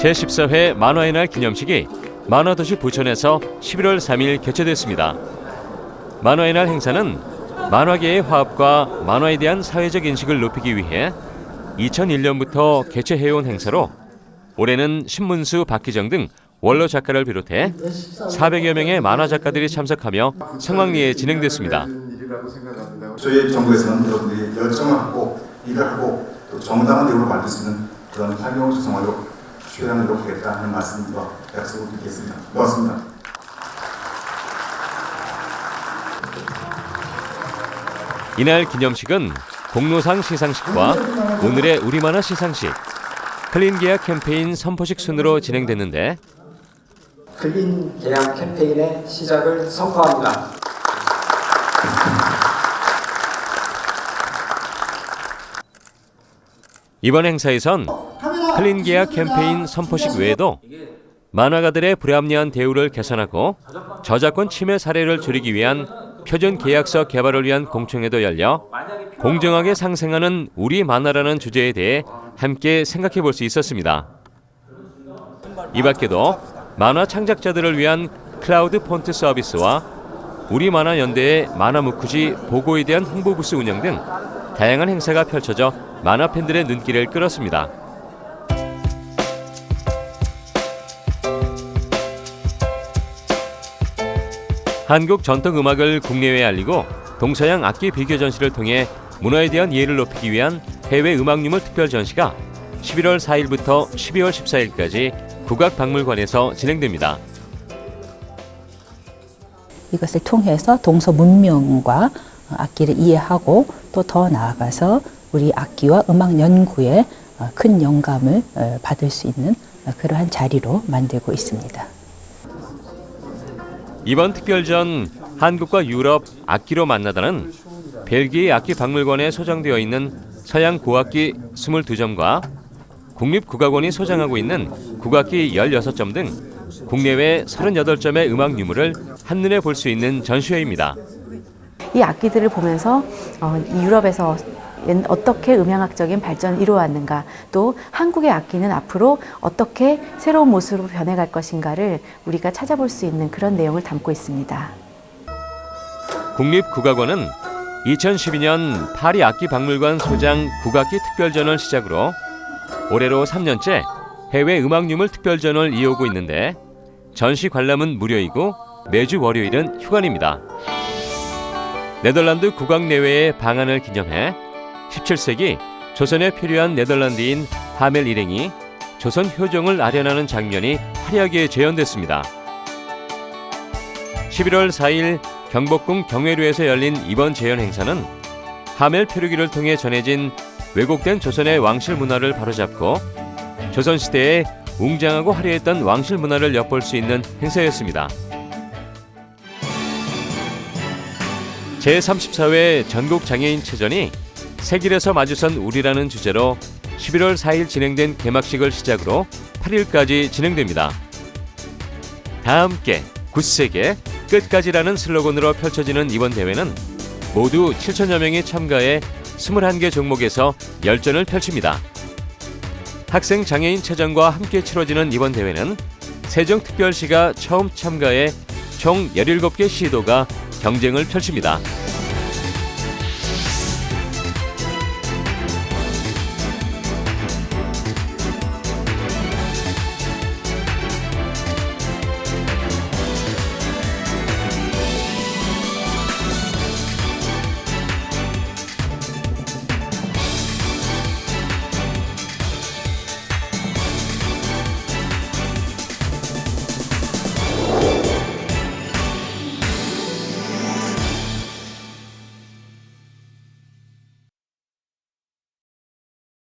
제14회 만화의 날 기념식이 만화도시 부천에서 11월 3일 개최됐습니다. 만화의 날 행사는 만화계의 화합과 만화에 대한 사회적 인식을 높이기 위해 2001년부터 개최해온 행사로 올해는 신문수 박기정 등 원로 작가를 비롯해 400여 명의 만화 작가들이 참석하며 성황리에 진행됐습니다. 저희 정부에서는 여러분들이 열정을 갖고 일을 하고 또 정당한 대우를 받을 수 있는 그런 환경을 조성하도록 최대한 노력하겠다 하는 말씀과 약속을 드리겠습니다. 고맙습니다. 이날 기념식은 공로상 시상식과 오늘의 우리만화 시상식, 클린 계약 캠페인 선포식 순으로 진행됐는데 클린 계약 캠페인의 시작을 선포합니다. 이번 행사에선 클린 계약 캠페인 선포식 외에도 만화가들의 불합리한 대우를 개선하고 저작권 침해 사례를 줄이기 위한 표준 계약서 개발을 위한 공청회도 열려 공정하게 상생하는 우리 만화라는 주제에 대해 함께 생각해 볼 수 있었습니다. 이 밖에도 만화 창작자들을 위한 클라우드 폰트 서비스와 우리 만화 연대의 만화 무쿠지 보고에 대한 홍보 부스 운영 등 다양한 행사가 펼쳐져 만화 팬들의 눈길을 끌었습니다. 한국 전통 음악을 국내외에 알리고 동서양 악기 비교 전시를 통해 문화에 대한 이해를 높이기 위한 해외 음악 유물 특별 전시가 11월 4일부터 12월 14일까지 국악박물관에서 진행됩니다. 이것을 통해서 동서 문명과 악기를 이해하고 또 더 나아가서 우리 악기와 음악 연구에 어, 큰 영감을 어, 받을 수 있는 어, 그러한 자리로 만들고 있습니다. 이번 특별전 한국과 유럽 악기로 만나다는 벨기에 악기 박물관에 소장되어 있는 서양 고악기 22점과 국립국악원이 소장하고 있는 국악기 16점 등 국내외 38점의 음악 유물을 한눈에 볼 수 있는 전시회입니다. 이 악기들을 보면서 어, 이 유럽에서 옛- 어떻게 음향학적인 발전을 이루어왔는가 또 한국의 악기는 앞으로 어떻게 새로운 모습으로 변해갈 것인가를 우리가 찾아볼 수 있는 그런 내용을 담고 있습니다. 국립국악원은 2012년 파리 악기 박물관 소장 국악기 특별전을 시작으로 올해로 3년째 해외 음악유물 특별전을 이어오고 있는데 전시 관람은 무료이고 매주 월요일은 휴관입니다. 네덜란드 국악 내외의 방한을 기념해 17세기 조선에 필요한 네덜란드인 하멜 일행이 조선 효종을 아련하는 장면이 화려하게 재현됐습니다. 11월 4일 경복궁 경회루에서 열린 이번 재현 행사는 하멜 표류기를 통해 전해진 왜곡된 조선의 왕실 문화를 바로잡고 조선 시대에 웅장하고 화려했던 왕실 문화를 엿볼 수 있는 행사였습니다. 제34회 전국 장애인 체전이 세길에서 마주선 우리라는 주제로 11월 4일 진행된 개막식을 시작으로 8일까지 진행됩니다. 다 함께 굳세게 끝까지라는 슬로건으로 펼쳐지는 이번 대회는 모두 7천여 명이 참가해 21개 종목에서 열전을 펼칩니다. 학생 장애인 체전과 함께 치러지는 이번 대회는 세종특별시가 처음 참가해 총 17개 시도가 경쟁을 펼칩니다.